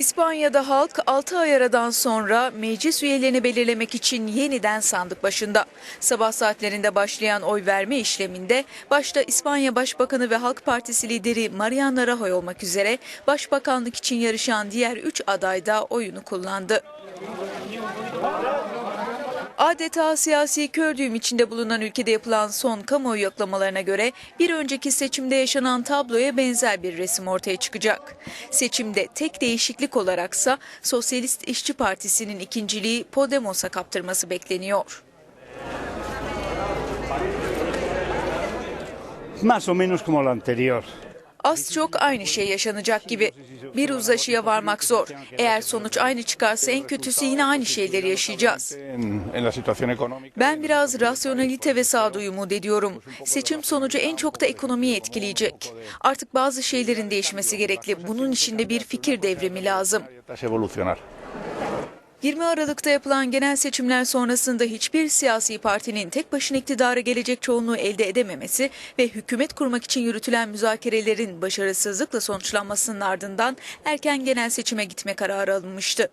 İspanya'da halk 6 ay aradan sonra meclis üyelerini belirlemek için yeniden sandık başında. Sabah saatlerinde başlayan oy verme işleminde başta İspanya Başbakanı ve Halk Partisi lideri Mariano Rajoy olmak üzere başbakanlık için yarışan diğer 3 aday da oyunu kullandı. Adeta siyasi kör düğüm içinde bulunan ülkede yapılan son kamuoyu yoklamalarına göre bir önceki seçimde yaşanan tabloya benzer bir resim ortaya çıkacak. Seçimde tek değişiklik olaraksa Sosyalist İşçi Partisi'nin ikinciliği Podemos'a kaptırması bekleniyor. Más o menos como lo anterior. Az çok aynı şey yaşanacak gibi. Bir uzlaşıya varmak zor. Eğer sonuç aynı çıkarsa en kötüsü yine aynı şeyleri yaşayacağız. Ben biraz rasyonalite ve sağduyu umut ediyorum. Seçim sonucu en çok da ekonomiyi etkileyecek. Artık bazı şeylerin değişmesi gerekli. Bunun için de bir fikir devrimi lazım. Tras evolucionar. 20 Aralık'ta yapılan genel seçimler sonrasında hiçbir siyasi partinin tek başına iktidara gelecek çoğunluğu elde edememesi ve hükümet kurmak için yürütülen müzakerelerin başarısızlıkla sonuçlanmasının ardından erken genel seçime gitme kararı alınmıştı.